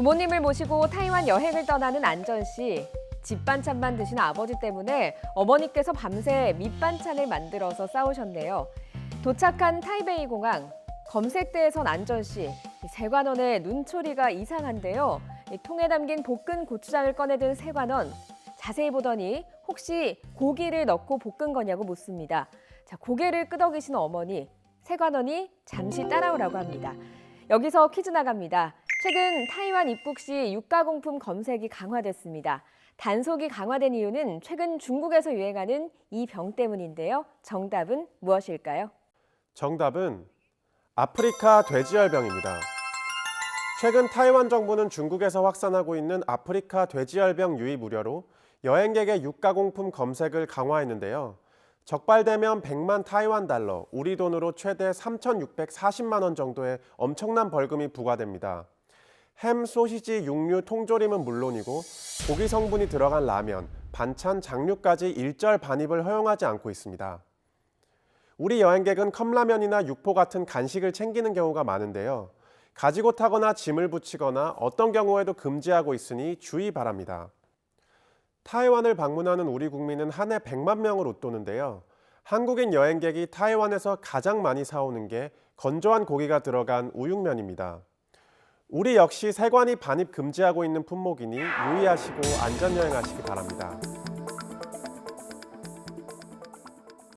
부모님을 모시고 타이완 여행을 떠나는 안전 씨. 집 반찬만 드신 아버지 때문에 어머니께서 밤새 밑반찬을 만들어서 싸우셨네요. 도착한 타이베이 공항. 검색대에선 안전 씨. 이 세관원의 눈초리가 이상한데요. 이 통에 담긴 볶은 고추장을 꺼내든 세관원. 자세히 보더니 혹시 고기를 넣고 볶은 거냐고 묻습니다. 자, 고개를 끄덕이신 어머니. 세관원이 잠시 따라오라고 합니다. 여기서 퀴즈 나갑니다. 최근 타이완 입국 시 유가공품 검색이 강화됐습니다. 단속이 강화된 이유는 최근 중국에서 유행하는 이 병 때문인데요. 정답은 무엇일까요? 정답은 아프리카 돼지열병입니다. 최근 타이완 정부는 중국에서 확산하고 있는 아프리카 돼지열병 유입 우려로 여행객의 유가공품 검색을 강화했는데요. 적발되면 100만 타이완 달러, 우리 돈으로 최대 3,640만 원 정도의 엄청난 벌금이 부과됩니다. 햄, 소시지, 육류, 통조림은 물론이고 고기 성분이 들어간 라면, 반찬, 장류까지 일절 반입을 허용하지 않고 있습니다. 우리 여행객은 컵라면이나 육포 같은 간식을 챙기는 경우가 많은데요. 가지고 타거나 짐을 붙이거나 어떤 경우에도 금지하고 있으니 주의 바랍니다. 타이완을 방문하는 우리 국민은 한 해 100만 명을 웃도는데요. 한국인 여행객이 타이완에서 가장 많이 사오는 게 건조한 고기가 들어간 우육면입니다. 우리 역시 세관이 반입 금지하고 있는 품목이니 유의하시고 안전여행하시기 바랍니다.